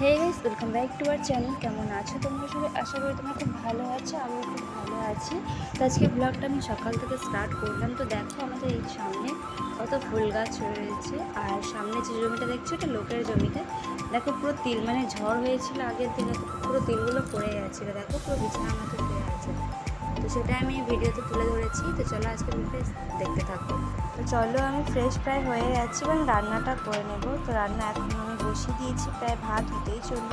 Hey guys welcome back to our channel কেমন আছো তোমরা সবাই? আশা করি তোমরা খুব ভালো আছো আমি খুব ভালো আছি। তো আজকে ব্লগটা আমি সকাল থেকে স্টার্ট করলাম। তো দেখো আমাদের এই সামনে কত ফুল গাছ রয়েছে। আর সামনে যে জমিটা দেখছ, এটা লোকের জমিতে। দেখো পুরো তিল মানে ঝড় হয়েছিল আগের দিনে পুরো তিলগুলো পড়ে গেছিল। দেখো পুরো বিছানা মতো তো সেটা আমি ভিডিওতে তুলে ধরেছি। তো চলো আজকে ভিডিও দেখতে থাকো তো চলো আমি ফ্রেশ প্রায় হয়ে যাচ্ছি এবং রান্নাটা করে নেব। তো রান্না এখন আমি বসিয়ে দিয়েছি, প্রায় ভাত হতেই চলল।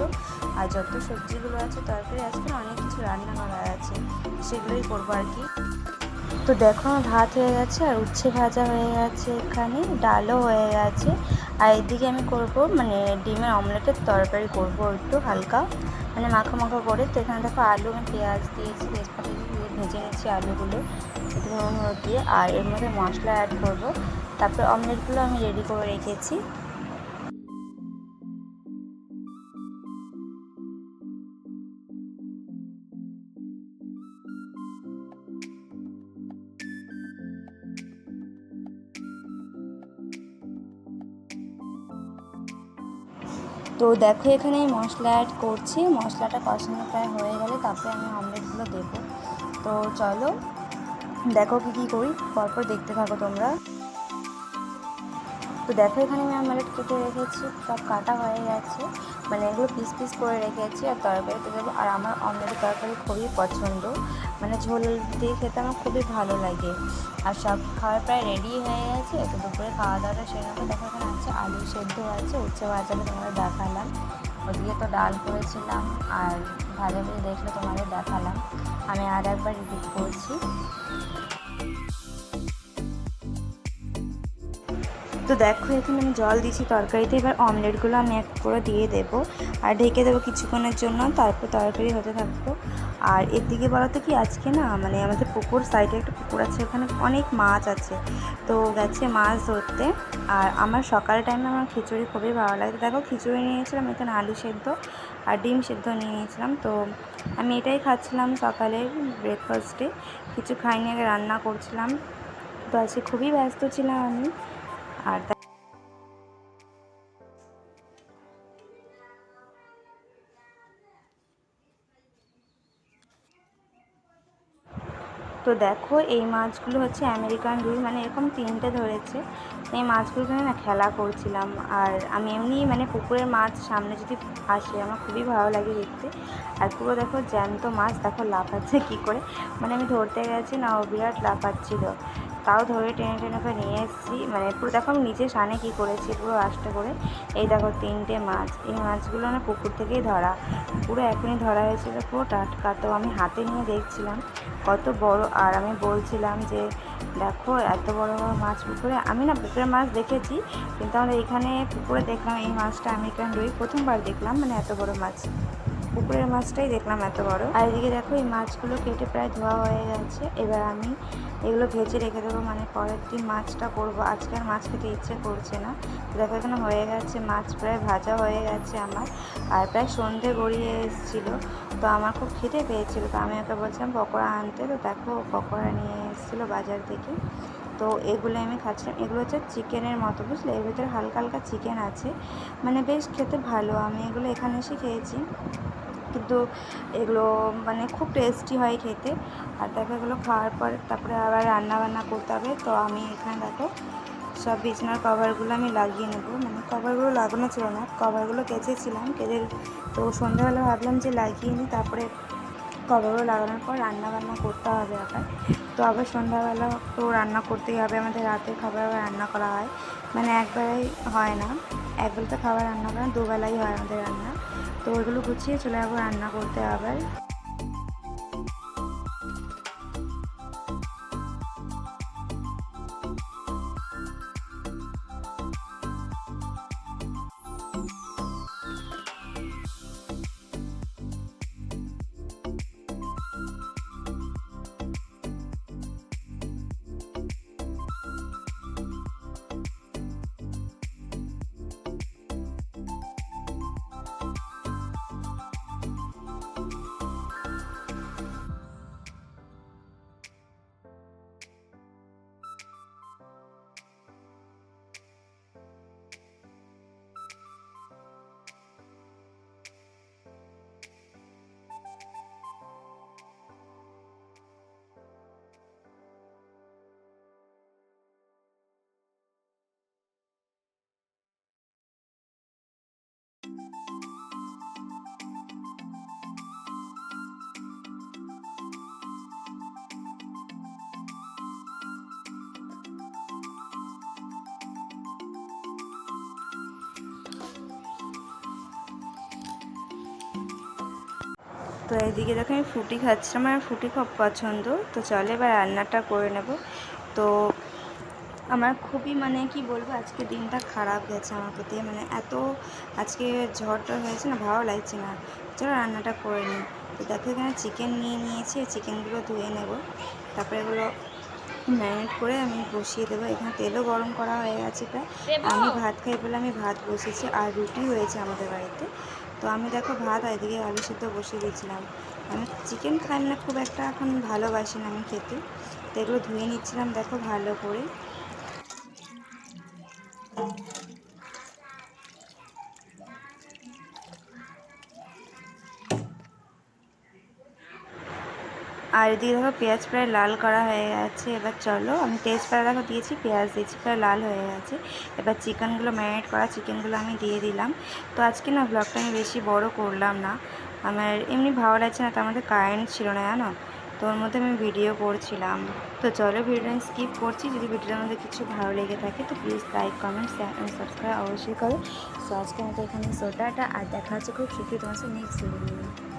আর যত সবজিগুলো আছে, তরকারি, আজকে অনেক কিছু রান্না করা আছে। সেগুলোই করব আর কি। তো দেখো ভাত হয়ে গেছে, আর উচ্ছে ভাজা হয়ে গেছে এখানে, ডালও হয়ে গেছে। আর এদিকে আমি করব মানে ডিমের অমলেটের তরকারি করব একটু হালকা মানে মাখা মাখা করে। তো এখানে দেখো আলু, আমি পেঁয়াজ দিয়েছি, তেজপাতা দিয়ে ভেজে নিচ্ছি আলুগুলো দিয়ে, আর এর মধ্যে মশলা অ্যাড করব। তারপরে অমলেটগুলো আমি রেডি করে রেখেছি। তো দেখো এখানে মশলা অ্যাড করছি, মশলাটা কষানো প্রায় হয়ে গেলে তারপরে আমি অমলেটগুলো দেবো। তো চলো, দেখো কী কী করি, পরপর দেখতে থাকো তোমরা। তো দেখো এখানে আমি অমলেট কেটে রেখেছি, সব কাটা হয়ে গেছে। মানে এগুলো পিস পিস করে রেখেছি আর তরকারি তরকারিতে দেবো আর আমার অমলেটের তরকারি খুবই পছন্দ। মানে ঝোল দিয়ে খেতে আমার খুবই ভালো লাগে। আর সব খাবার প্রায় রেডি হয়ে গেছে, তো দুপুরে খাওয়া দাওয়াটা সেরকম দেখো এখানে আছে আলু সেদ্ধ আছে, উচ্ছে ভাজাটা তোমাদের দেখালাম। ওদিকে তো ডাল করেছিলাম, আর ভাজা ভেজে দেখলে তোমাদের দেখালাম। আমি আর একবার এডিট করছি। তো দেখো, এখানে আমি জল দিয়েছি তরকারিতে। এবার অমলেটগুলো আমি এক করে দিয়ে দেবো। আর ঢেকে দেবো কিছুক্ষণের জন্য, তারপর তরকারি হতে থাকব আর এর দিকে বলতো কি, আজকে না মানে আমাদের পুকুর সাইডে একটা পুকুর আছে, ওখানে অনেক মাছ আছে। তো গেছে মাছ ধরতে। আর আমার সকাল টাইমে আমার খিচুড়ি খুবই ভালো লাগে। দেখো, খিচুড়ি নিয়েছিলাম, এখানে আলু সেদ্ধ আর ডিম সেদ্ধ নিয়ে নিয়েছিলাম। তো আমি এটাই খাচ্ছিলাম সকালের ব্রেকফাস্টে কিছু খাইনি, আগে রান্না করছিলাম। তো আজকে খুবই ব্যস্ত ছিলাম আমি। আর তা- দেখো, এই মাছগুলো হচ্ছে আমেরিকান রুই মানে এরকম তিনটে ধরেছে। এই মাছগুলোকে না খেলা করছিলাম। আর আমি এমনি মানে পুকুরের মাছ সামনে যদি আসে, আমার খুবই ভালো লাগে দেখতে। আর পুরো দেখো জ্যান্ত মাছ, দেখো লাফাচ্ছে কী করে। মানে আমি ধরতে গেছি না, ও বিরাট লাফাচ্ছিল। তাও ধরে টেনে টেনে করে নিয়ে এসেছি। মানে পুরো দেখো আমি নিচে সানে কী করেছি, পুরো আস্তে করে। এই দেখো তিনটে মাছ। এই মাছগুলো না পুকুর থেকেই ধরা। পুরো এখনই ধরা হয়েছিল পুরো টাটকা। তো আমি হাতে নিয়ে দেখছিলাম কত বড়। আর আমি বলছিলাম যে, দেখো, এত বড় বড় মাছ পুকুরে। আমি না পুকুরের মাছ দেখেছি, কিন্তু আমরা এখানে পুকুরে দেখলাম এই মাছটা আমেরিকান রুই প্রথমবার দেখলাম। মানে এত বড় মাছ। পুকুরের মাছটাই দেখলাম এত বড়। আর এদিকে দেখো এই মাছগুলো কেটে প্রায় ধোয়া হয়ে গেছে। এবার আমি এগুলো ভেজে রেখে দেবো। মানে পরের দিন মাছটা করব। আজকে আর মাছ খেতে ইচ্ছে করছে না। দেখো, এখানে হয়ে গেছে। মাছ প্রায় ভাজা হয়ে গেছে আমার। আর প্রায় সন্ধে গড়িয়ে এসেছিল। তো আমার খুব খিদে পেয়েছিল। তো আমি ওকে বলছিলাম, পকোড়া আনতে। তো দেখো পকোড়া নিয়ে এসেছিল বাজার থেকে। তো এগুলো আমি খাচ্ছিলাম। এগুলো হচ্ছে চিকেনের মতো, বুঝলে? এর ভিতরে হালকা হালকা চিকেন আছে। মানে বেশ খেতে ভালো। আমি এগুলো এখানে এসে খেয়েছি। কিন্তু এগুলো মানে খুব টেস্টি হয় খেতে। আর দেখো এগুলো খাওয়ার পর তারপরে আবার রান্না বান্না করতে হবে। তো আমি এখানে দেখো সব বিছানার কভারগুলো আমি লাগিয়ে নেব। মানে কভারগুলো লাগানো ছিল না কভারগুলো কেচেছিলাম, কেচে তো সন্ধ্যাবেলা ভাবলাম যে লাগিয়ে নিই। তারপরে কভারগুলো লাগানোর পর রান্না বান্না করতে হবে আবার। তো আবার সন্ধ্যাবেলা তো রান্না করতেই হবে, আমাদের রাতের খাবার আবার রান্না করা হয়। মানে একবারেই হয় না একবেলা খাবার রান্না করা দুবেলাই হয় আমাদের রান্না। তো ওইগুলো গুছিয়ে চলে যাব রান্না করতে আবার। তো এদিকে দেখো আমি ফুটি খাচ্ছিলাম, আমার ফুটি খুব পছন্দ। তো চলে এবার রান্নাটা করে নেব। তো আমার খুবই মানে কি বলব, আজকে দিনটা খারাপ গেছে আমার প্রতি। মানে এত আজকে ঝড়টা হয়েছে না, ভালো লাগছে না। চলো রান্নাটা করে নিই। তো দেখো এখানে চিকেন নিয়ে নিয়েছি চিকেনগুলো ধুয়ে নেব। তারপরে এগুলো ম্যারিনেট করে আমি বসিয়ে দেবো। এখানে তেলও গরম করা হয়ে গেছে প্রায়। আমি ভাত খাই বলে আমি ভাত বসেছি আর রুটি হয়েছে আমাদের বাড়িতে। তো আমি দেখো ভাত এদিকে আলু সেদ্ধ বসিয়ে দিয়েছিলাম। আমি চিকেন খাই না খুব একটা এখন ভালোবাসি না আমি খেতে। তো এগুলো ধুয়ে নিচ্ছিলাম দেখো ভালো করে। আর এদিকে দেখো পেঁয়াজ প্রায় লাল করা হয়ে গেছে এবার চলো, আমি তেজপাতা দেখো দিয়েছি, পেঁয়াজ দিয়েছি প্রায় লাল হয়ে গেছে এবার চিকেনগুলো ম্যারিনেট করা, চিকেনগুলো আমি দিয়ে দিলাম। তো আজকে না ব্লগটা আমি বেশি বড় করলাম না। আমার এমনি ভালো লাগছে না তার মধ্যে কারেন্ট ছিল না, জানো? তো ওর মধ্যে আমি ভিডিও করছিলাম। তো চলো ভিডিওটা স্কিপ করছি, যদি ভিডিওর মধ্যে কিছু ভালো লেগে থাকে, তো প্লিজ লাইক কমেন্ট সাবস্ক্রাইব অবশ্যই করো। সো আজকে আমাদের এখানে সোটাটা আর দেখা হচ্ছে খুব শীঘ্রই তোমার সাথে নেক্সট ভিডিও